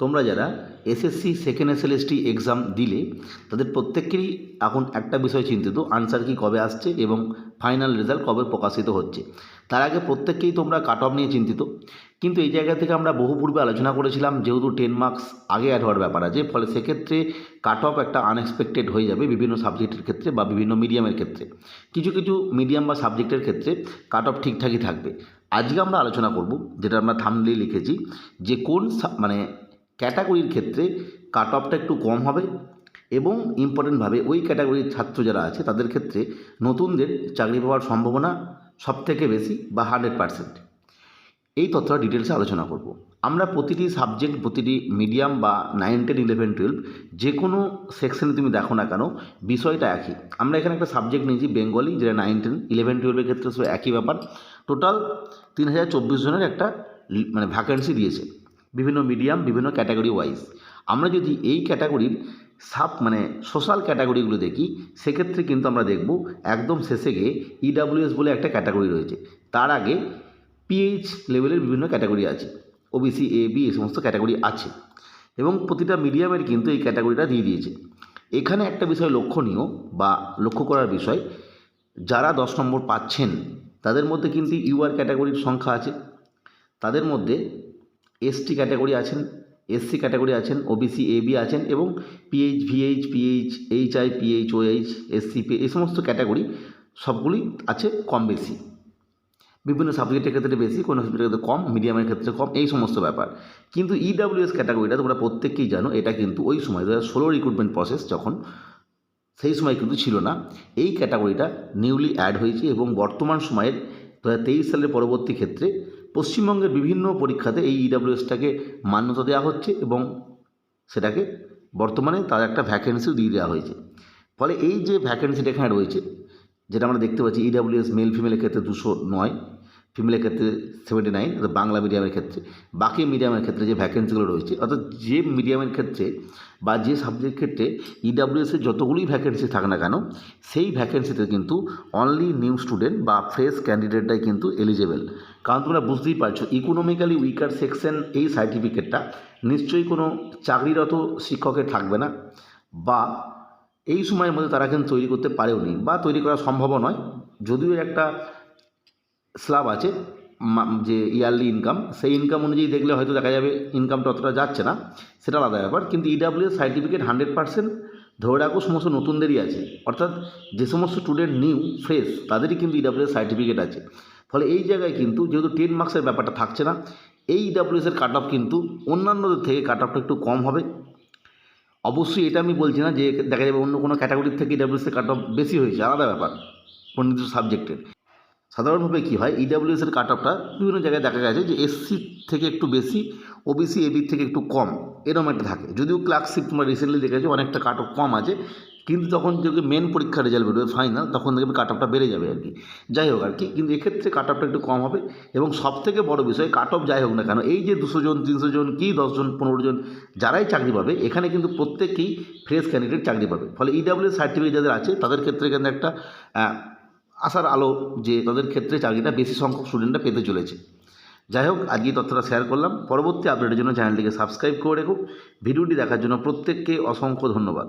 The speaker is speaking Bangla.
তোমরা যারা এসএসসি সেকেন্ড এসএলএসটি এক্সাম দিলে, তাদের প্রত্যেকেরই এখন একটা বিষয় চিন্তিত আনসার কি কবে আসছে এবং ফাইনাল রেজাল্ট কবে প্রকাশিত হচ্ছে। তার আগে প্রত্যেককেই তোমরা কাট অফ নিয়ে চিন্তিত। কিন্তু এই জায়গা থেকে আমরা বহু পূর্বে আলোচনা করেছিলাম, যেহেতু টেন মার্কস আগে অ্যাড হওয়ার ব্যাপার আছে, ফলে সেক্ষেত্রে কাট অফ একটা আনএক্সপেক্টেড হয়ে যাবে বিভিন্ন সাবজেক্টের ক্ষেত্রে বা বিভিন্ন মিডিয়ামের ক্ষেত্রে। কিছু কিছু মিডিয়াম বা সাবজেক্টের ক্ষেত্রে কাট অফ ঠিকঠাকই থাকবে। আজকে আমরা আলোচনা করব, যেটা আমরা থামলেই লিখেছি, যে কোন মানে ক্যাটাগরির ক্ষেত্রে কাট অফটা একটু কম হবে এবং ইম্পর্টেন্টভাবে ওই ক্যাটাগরির ছাত্র যারা আছে তাদের ক্ষেত্রে নতুনদের চাকরি পাওয়ার সম্ভাবনা সবথেকে বেশি বা হান্ড্রেড পারসেন্ট এই তথ্যটা ডিটেলসে আলোচনা করব। আমরা প্রতিটি সাবজেক্ট প্রতিটি মিডিয়াম বা নাইন টেন ইলেভেন টুয়েলভ যে কোনো সেকশনে তুমি দেখো না কেন বিষয়টা একই। আমরা এখানে একটা সাবজেক্ট নিয়েছি বেঙ্গলি যেটা নাইন টেন ইলেভেন টুয়েলভের ক্ষেত্রে একই ব্যাপার। টোটাল তিন হাজার চব্বিশ জনের একটা মানে ভ্যাকেন্সি দিয়েছে। বিভিন্ন মিডিয়াম বিভিন্ন ক্যাটাগরি ওয়াইজ আমরা যদি এই ক্যাটাগরির সাব মানে সোশ্যাল ক্যাটাগরিগুলো দেখি, সেক্ষেত্রে কিন্তু আমরা দেখব একদম শেষে গিয়ে ইডাব্লিউএস বলে একটা ক্যাটাগরি রয়েছে। তার আগে পিএইচ লেভেলের বিভিন্ন ক্যাটাগরি আছে। ওবিসি এ বি এই সমস্ত ক্যাটাগরি আছে। এবং প্রতিটা মিডিয়ামের কিন্তু এই ক্যাটাগরিটা দিয়ে দিয়েছে। এখানে একটা বিষয় লক্ষণীয় বা লক্ষ্য করার বিষয়, যারা দশ নম্বর পাচ্ছেন, তাদের মধ্যে কিন্তু ইউআর ক্যাটাগরির সংখ্যা আছে। তাদের মধ্যে এসটি ক্যাটাগরি আছেন এসসি ক্যাটাগরি আছেন ওবিসি এবি আছেন এবং PH VH PH HI PH OH SCP এই সমস্ত ক্যাটাগরি সবগুলি আছে কম বেশি। বিভিন্ন সাবজেক্টের ক্ষেত্রে বেশি, কোনো সাবজেক্টের ক্ষেত্রে কম মিডিয়ামের ক্ষেত্রে কম, এই সমস্ত ব্যাপার। কিন্তু E ইডাব্লিউএস ক্যাটাগরিটা তোমরা প্রত্যেকেই জানো, এটা কিন্তু ওই সময় দু ষোলো রিক্রুটমেন্ট প্রসেস যখন সেই সময় কিন্তু ছিল না, এই ক্যাটাগরিটা নিউলি অ্যাড হয়েছে এবং বর্তমান সময়ের দু হাজার তেইশ সালের পরবর্তী ক্ষেত্রে পশ্চিমবঙ্গের বিভিন্ন পরীক্ষাতে এই ইডাব্লিউএসটাকে মান্যতা দেওয়া হচ্ছে এবং সেটাকে বর্তমানে তার একটা ভ্যাকেন্সিও দিয়ে দেওয়া হয়েছে। ফলে এই যে ভ্যাকেন্সিটা এখানে রয়েছে, যেটা আমরা দেখতে পাচ্ছি ইডাব্লিউএস মেল ফিমেলের ক্ষেত্রে দুশো নয় ফিমেলের ক্ষেত্রে সেভেন্টি নাইন অর্থাৎ বাংলা মিডিয়ামের ক্ষেত্রে। বাকি মিডিয়ামের ক্ষেত্রে যে ভ্যাকেন্সিগুলো রয়েছে, অর্থাৎ যে মিডিয়ামের ক্ষেত্রে বা যে সাবজেক্ট ক্ষেত্রে ইডাব্লিউএসের যতগুলি ভ্যাকেন্সি থাক না কেন, সেই ভ্যাকেন্সিতে কিন্তু অনলি নিউ স্টুডেন্ট বা ফ্রেশ ক্যান্ডিডেটটাই কিন্তু এলিজেবেল কারণ তোমরা বুঝতেই পারছ ইকোনমিক্যালি উইকার সেকশন এই সার্টিফিকেটটা নিশ্চয়ই কোনো চাকরিরত শিক্ষকের থাকবে না বা এই সময়ের মধ্যে তারা কিন্তু তৈরি করতে পারেও নি বা তৈরি করা সম্ভবও নয়। যদিও একটা স্ল্যাব আছে যে ইয়ারলি ইনকাম সেই ইনকাম অনুযায়ী দেখলে হয়তো দেখা যাবে ইনকামটা অতটা যাচ্ছে না, সেটা আলাদা ব্যাপার। কিন্তু ইডাব্লিউ সার্টিফিকেট হান্ড্রেড পার্সেন্ট ধরে রাখো সমস্ত নতুনদেরই আছে। অর্থাৎ যে সমস্ত স্টুডেন্ট নিউ ফ্রেশ তাদেরই কিন্তু ইডাব্লিউ সার্টিফিকেট আছে। ফলে এই জায়গায় কিন্তু যেহেতু টেন মার্কসের ব্যাপারটা থাকছে না, এই ইডাব্লিউএসের কাট অফ কিন্তু অন্যান্যদের থেকে কাট অফটা একটু কম হবে। অবশ্যই এটা আমি বলছি না যে দেখা যাবে অন্য কোনো ক্যাটাগরির থেকে ইডাব্লিউএসের কাট অফ বেশি হয়েছে, আলাদা ব্যাপার নির্দিষ্ট সাবজেক্টের সাধারণভাবে কী হয়? ইডাব্লিউএস এর কাট অফটা বিভিন্ন জায়গায় দেখা গেছে যে এসসি থেকে একটু বেশি ওবিসি এবির থেকে একটু কম, এরকম একটা থাকে। যদিও ক্লার্কশিপ তোমরা রিসেন্টলি দেখেছ, অনেকটা কাট অফ কম আছে, কিন্তু তখন যদি মেন পরীক্ষার রেজাল্ট বেরোবে ফাইনাল তখন দেখবে কাট অফটা বেড়ে যাবে আর কি। যাই হোক আর কি, কিন্তু এক্ষেত্রে কাট অফটা একটু কম হবে এবং সব থেকে বড় বিষয় কাট অফ যাই হোক না কেন, এই যে দুশো জন, তিনশো জন কি দশজন পনেরো জন, যারাই চাকরি পাবে, এখানে কিন্তু প্রত্যেকেই ফ্রেশ ক্যান্ডিডেট চাকরি পাবে। ফলে ইডাব্লিউ সার্টিফিকেট যাদের আছে, তাদের ক্ষেত্রে কিন্তু একটা আসার আলো যে তাদের ক্ষেত্রে চাকরিটা বেশি সংখ্যক স্টুডেন্টরা পেতে চলেছে। যাই হোক, আজকে তথ্যটা শেয়ার করলাম। পরবর্তী আপডেটের জন্য চ্যানেলটিকে সাবস্ক্রাইব করে রেখো। ভিডিওটি দেখার জন্য প্রত্যেককে অসংখ্য ধন্যবাদ।